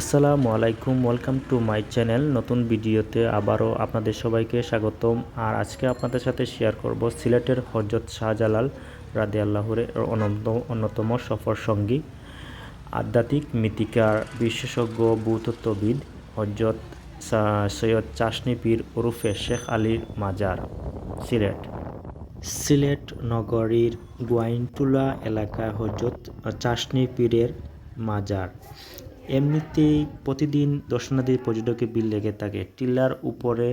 আসসালামু আলাইকুম welcome to my channel নতুন ভিডিওতে আবারও আপনাদের সবাইকে স্বাগতম। আর আজকে আপনাদের সাথে শেয়ার করব সিলেটের হজরত শাহজালাল রাদে আল্লাহরে অন্যতম সফর সঙ্গী, আধ্যাত্মিক মিতিকার বিশেষজ্ঞ, ভূতত্ত্ববিদ, হজরত সৈয়দ চাশনি পীর ওরুফে শেখ আলীর মাজার, সিলেট। সিলেট নগরীর গোয়াইনটুলা এলাকায় হজরত চাশনি পীরের মাজার। এমনিতেই প্রতিদিন দর্শনার্থী পর্যটকের বিল লেগে থাকে। টিলার উপরে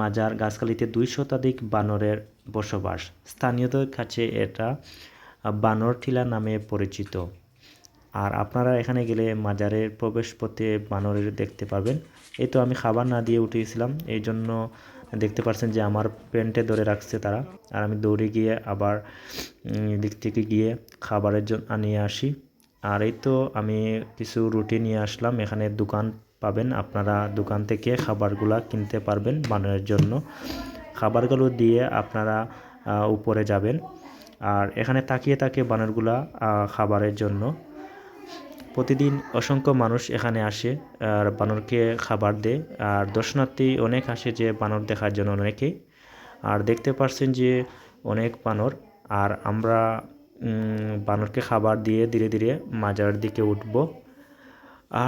মাজার গাছখালিতে দুই শতাধিক বানরের বসবাস। স্থানীয়দের কাছে এটা বানর টিলা নামে পরিচিত। আর আপনারা এখানে গেলে মাজারের প্রবেশ পথে বানরের দেখতে পাবেন। এই তো আমি খাবার না দিয়ে উঠেছিলাম, এই জন্য দেখতে পাচ্ছেন যে আমার প্যান্টে ধরে রাখছে তারা। আর আমি দৌড়ে গিয়ে আবার দিক থেকে গিয়ে খাবারের জন্য আনিয়ে আসি। আর এই তো আমি কিছু রুটি নিয়ে আসলাম। এখানে দোকান পাবেন। আপনারা দোকান থেকে খাবারগুলা কিনতে পারবেন বানানোর জন্য। খাবারগুলো দিয়ে আপনারা উপরে যাবেন। আর এখানে তাকিয়ে তাকিয়ে বানরগুলা খাবারের জন্য। প্রতিদিন অসংখ্য মানুষ এখানে আসে, আর বানরকে খাবার দেয়। আর দর্শনার্থী অনেক আসে যে বানর দেখার জন্য অনেকেই। আর দেখতে পাচ্ছেন যে অনেক বানর। আর আমরা বানরকে খাবার দিয়ে ধীরে ধীরে মাজার দিকে উঠব।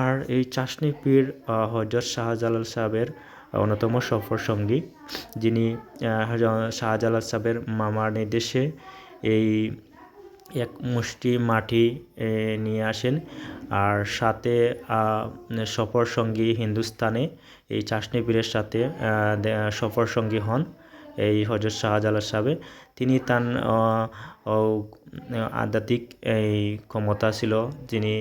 আর এই চাষনি পীর হজরত শাহজালাল সাহেবের অন্যতম সফর সঙ্গী, যিনি শাহজালাল সাহেবের মামার নির্দেশে এই এক মুষ্টি মাটি নিয়ে আসেন। আর সাথে সফর সঙ্গী হিন্দুস্তানে এই চাষনি পীরের সাথে সফর সঙ্গী হন। এই হজরত শাহজালাল সাহেব, তিনি তার আধ্যাত্মিক এই ক্ষমতা ছিল যিনি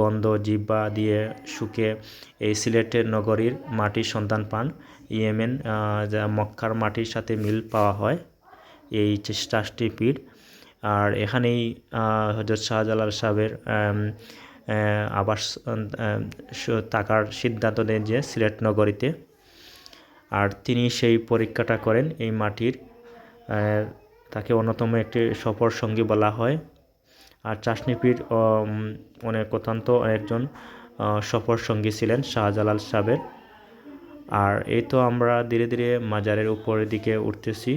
গন্ধ জিব্বা দিয়ে শুকে এই সিলেটের নগরীর মাটির সন্ধান পান। ইয়েমেন যা মক্কার মাটির সাথে মিল পাওয়া হয়। এই চাষটি পীর। আর এখানেই হজরত শাহজালাল সাহেবের আবাস থাকার সিদ্ধান্ত নেন যে সিলেট নগরীতে আর তিনি সেই পরীক্ষাটা করেন এই মাটির তাকে অন্যতম একটি সফর সঙ্গী বলা হয়। আর চাষনিপীর অনেক অত্যন্ত একজন সফর সঙ্গী ছিলেন শাহজালাল সাহেবের আর এই তো আমরা ধীরে ধীরে মাজারের উপরের দিকে উঠতেছি।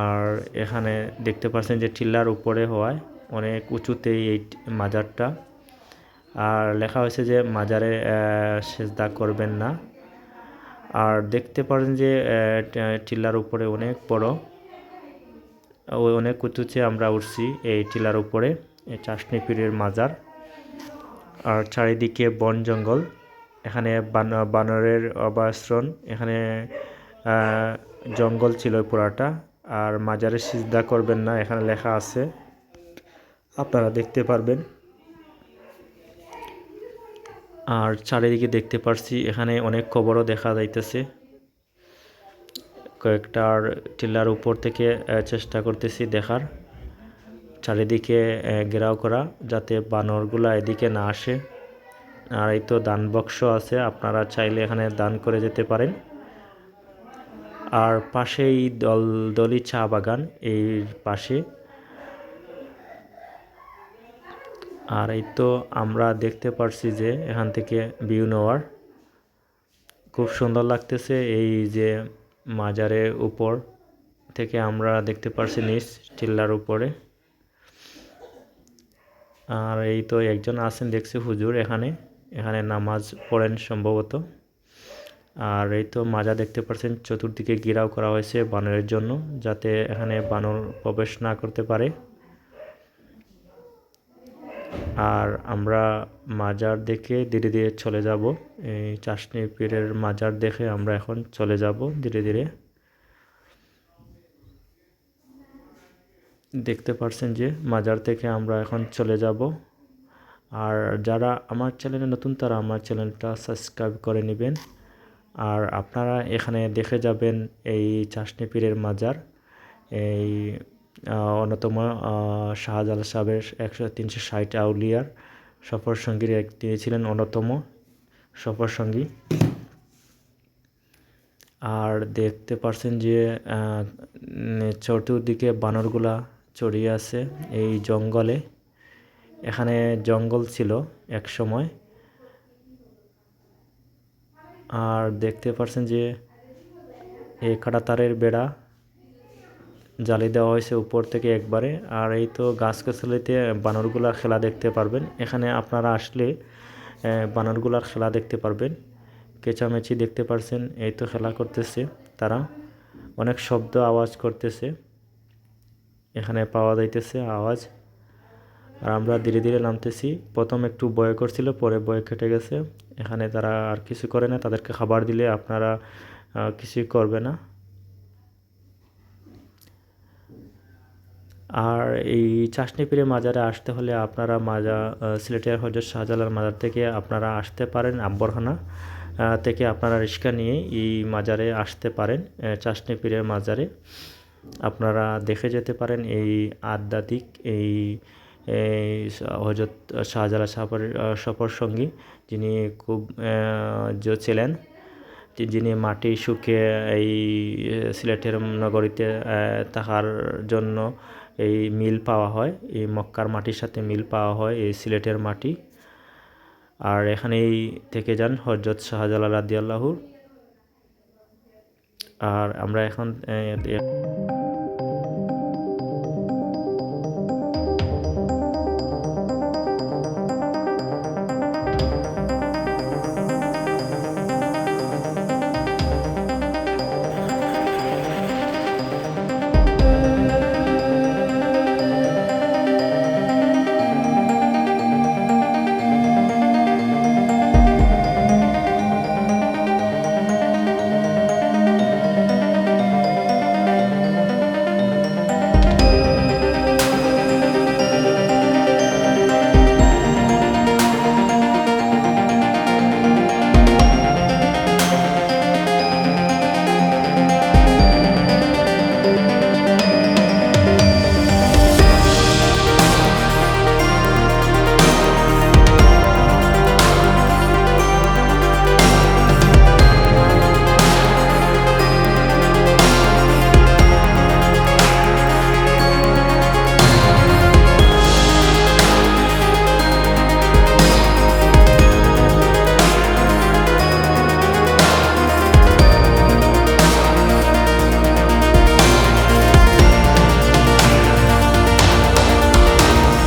আর এখানে দেখতে পাচ্ছেন যে টিল্লার উপরে হওয়ায় অনেক উঁচুতে এই মাজারটা। আর লেখা হয়েছে যে মাজারে সেজদা করবেন না। আর দেখতে পারেন যে টিলার উপরে অনেক বড়। ওই অনেক উঁচুতে আমরা উঠছি এই টিলার উপরে, এই চাষনি পীরের মাজার। আর চারিদিকে বন জঙ্গল, এখানে বানরের অবাশ্রণ এখানে জঙ্গল ছিল পুরাটা আর মাজারে সিজদা করবেন না, এখানে লেখা আছে। আপনারা দেখতে পারবেন। আর চারিদিকে দেখতে পারছি, এখানে অনেক কবরও দেখা যাইতেছে। কয়েকটার টিলার উপর থেকে চেষ্টা করতেছি দেখার। চারিদিকে ঘেরাও করা, যাতে বানরগুলা এদিকে না আসে। আর এই তো দান বক্স আছে, আপনারা চাইলে এখানে দান করে যেতে পারেন। আর পাশেই দল দলি চা বাগান, এই পাশে। আর এই তো আমরা দেখতে পারছি যে এখান থেকে ভিউ নেওয়ার। খুব সুন্দর লাগতেছে এই যে মাজারের উপর থেকে আমরা দেখতে পারছি নিচ টিল্লার উপরে। আর এই তো একজন আছেন, দেখছি হুজুর এখানে। এখানে নামাজ পড়েন সম্ভবত। আর এই তো মাজা দেখতে পাচ্ছেন চতুর্দিকে ঘিরাও করা হয়েছে বানরের জন্য যাতে এখানে বানর প্রবেশ না করতে পারে। আর আমরা মাজার দেখে ধীরে ধীরে চলে যাব। এই চাষনি পীরের মাজার দেখে আমরা এখন চলে যাব ধীরে ধীরে। দেখতে পারছেন যে মাজার থেকে আমরা এখন চলে যাব। আর যারা আমার চ্যানেলে নতুন, তারা আমার চ্যানেলটা সাবস্ক্রাইব করে নেবেন। আর আপনারা এখানে দেখে যাবেন এই চাষনি পীরের মাজার। এই অন্যতম শাহজালাল সাহেবের একশো তিনশো ষাট আউলিয়ার সফর সঙ্গীর এক তিনি ছিলেন অন্যতম সফর সঙ্গী। আর দেখতে পারছেন যে চতুর্দিকে বানরগুলা চড়িয়ে আছে এই জঙ্গলে। এখানে জঙ্গল ছিল এক সময়। আর দেখতে পারছেন যে, এই কাঁটাতারের বেড়া জালি দেওয়া হয়েছে উপর থেকে একবারে। আর এই তো গাছগাছালিতে বানরগুলার খেলা দেখতে পারবেন। এখানে আপনারা আসলে বানরগুলার খেলা দেখতে পারবেন। কেঁচামেচি দেখতে পারছেন, এই তো খেলা করতেছে তারা। অনেক শব্দ আওয়াজ করতেছে, এখানে পাওয়া যাইতেছে আওয়াজ। আর আমরা ধীরে ধীরে নামতেছি। প্রথম একটু ভয় করছিল, পরে ভয় কেটে গেছে। এখানে তারা আর কিছু করে না, তাদেরকে খাবার দিলে আপনারা কিছুই করবে না। আর এই চাষনিপিড়ে মাজারে আসতে হলে আপনারা মাজা সিলেটের হজরত শাহজালাল মাজার থেকে আপনারা আসতে পারেন আব্বরখানা থেকে আপনারা রিক্সা নিয়ে এই মাজারে আসতে পারেন আহ, চাষনিপিড়ের মাজারে। আপনারা দেখে যেতে পারেন এই আধ্যাত্মিক এই হজরত শাহজালাল সাফর সফর সঙ্গী যিনি খুব যে ছিলেন যিনি মাটি শুকিয়ে এই সিলেটের নগরীতে থাকার জন্য এই মিল পাওয়া হয়, এই মক্কার মাটির সাথে মিল পাওয়া হয়, এই সিলেটের মাটি। আর এখানেই থেকে যান হজরত শাহজালাল রাদিয়াল্লাহুর আর আমরা এখন